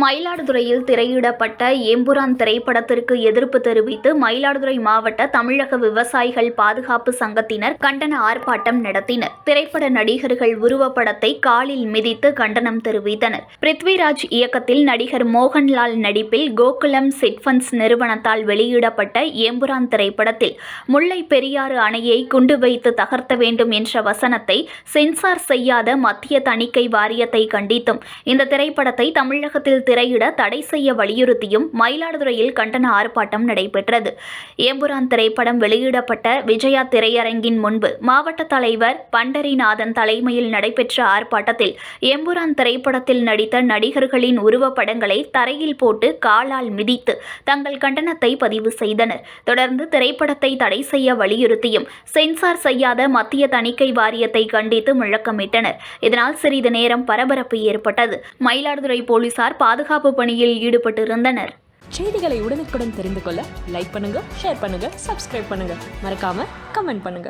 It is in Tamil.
மயிலாடுதுறையில் திரையிடப்பட்ட ஏம்புரான் திரைப்படத்திற்கு எதிர்ப்பு தெரிவித்து மயிலாடுதுறை மாவட்ட தமிழக விவசாயிகள் பாதுகாப்பு சங்கத்தினர் கண்டன ஆர்ப்பாட்டம் நடத்தினர். திரைப்பட நடிகர்கள் உருவப்படத்தை காலில் மிதித்து கண்டனம் தெரிவித்தனர். பிருத்விராஜ் இயக்கத்தில் நடிகர் மோகன்லால் நடிப்பில் கோகுலம் சிட்ஃபண்ட்ஸ் நிறுவனத்தால் வெளியிடப்பட்ட ஏம்புரான் திரைப்படத்தில் முல்லை பெரியாறு அணையை குண்டு வைத்து தகர்த்த வேண்டும் என்ற வசனத்தை சென்சார் செய்யாத மத்திய தணிக்கை வாரியத்தை கண்டித்தும் இந்த திரைப்படத்தை தமிழகத்தில் திரையிட தடை செய்ய வலியுறுத்தியும் மயிலாடுதுறையில் கண்டன ஆர்ப்பாட்டம் நடைபெற்றது. ஏம்புரான் திரைப்படம் வெளியிடப்பட்ட விஜயா திரையரங்கின் முன்பு மாவட்ட தலைவர் பண்டரிநாதன் தலைமையில் நடைபெற்ற ஆர்ப்பாட்டத்தில் எம்புரான் திரைப்படத்தில் நடித்த நடிகர்களின் உருவப்படங்களை தரையில் போட்டு காலால் மிதித்து தங்கள் கண்டனத்தை பதிவு செய்தனர். தொடர்ந்து திரைப்படத்தை தடை செய்ய வலியுறுத்தியும் சென்சார் செய்யாத மத்திய தணிக்கை வாரியத்தை கண்டித்து முழக்கமிட்டனர். இதனால் சிறிது நேரம் பரபரப்பு ஏற்பட்டது. மயிலாடுதுறை போலீசார் பாதுகாப்பு பாதுகாப்பு பணியில் ஈடுபட்டிருந்தனர். செய்திகளை உடனுக்குடன் தெரிந்து கொள்ள லைக் பண்ணுங்க ஷேர் பண்ணுங்க சப்ஸ்கிரைப் பண்ணுங்க. மறக்காம கமெண்ட் பண்ணுங்க.